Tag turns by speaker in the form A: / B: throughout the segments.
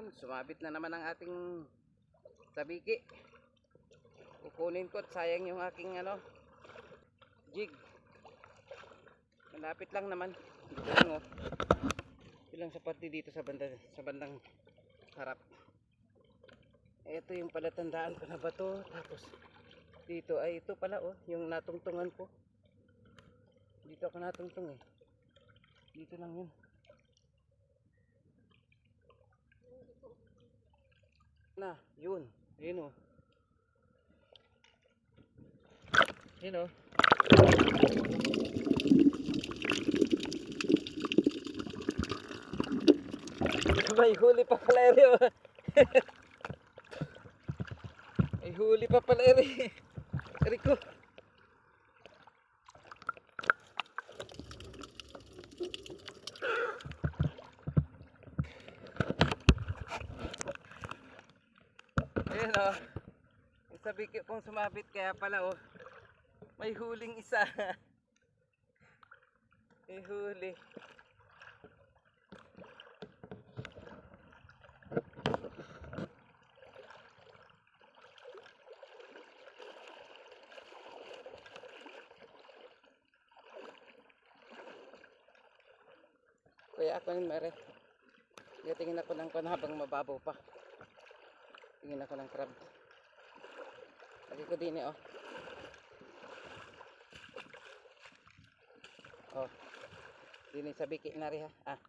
A: Ayun, sumabit na naman ang ating sabiki. Kukunin ko at sayang yung aking ano, jig. Malapit lang naman. Dito oh. Ilang sa parte dito sa banda sa bandang harap. Ito yung palatandaan ko na bato. Tapos dito ay ito pala oh, yung natungtungan ko. Dito ako natungtong eh. Dito lang yun. Na, yun. Yun oh. Yun oh. May huli pa pala ere oh. May huli pa pala ere. Ere Yung sabi ko kung sumabit kaya pala oh. May huling isa. May huli. Kaya ako ni Mare. Kaya tingin ako ng kon habang mababaw pa. Tingin ako ng crab. Lagi ko din eh, oh. Oh. Dini sa biki na ha. Ah.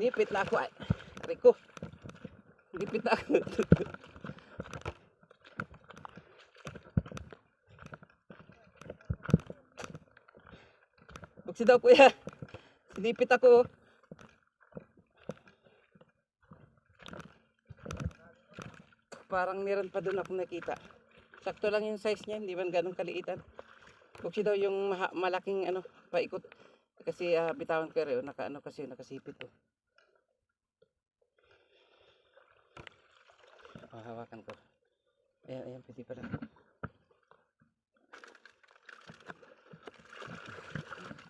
A: Nipit na ako ay. Riko. Nipit na ako. Buksi daw kuya. Sinipit ako. Parang meron pa doon akong nakita. Sakto lang yung size niya, hindi man ganun kaliitan. Buksi daw yung malaking ano, paikot. Kasi ah, bitawan ko rin, naka, ano kasi nakasipit oh. Mahawakan ko. Ayan, ayan, pwede pala.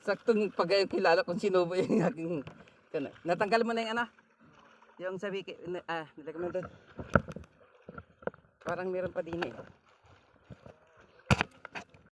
A: Saktong pag kilala kung sino ba yung aking... Natanggal mo na yung ano? Yung sabi, ah, nilagay mo doon. Parang meron pa din eh.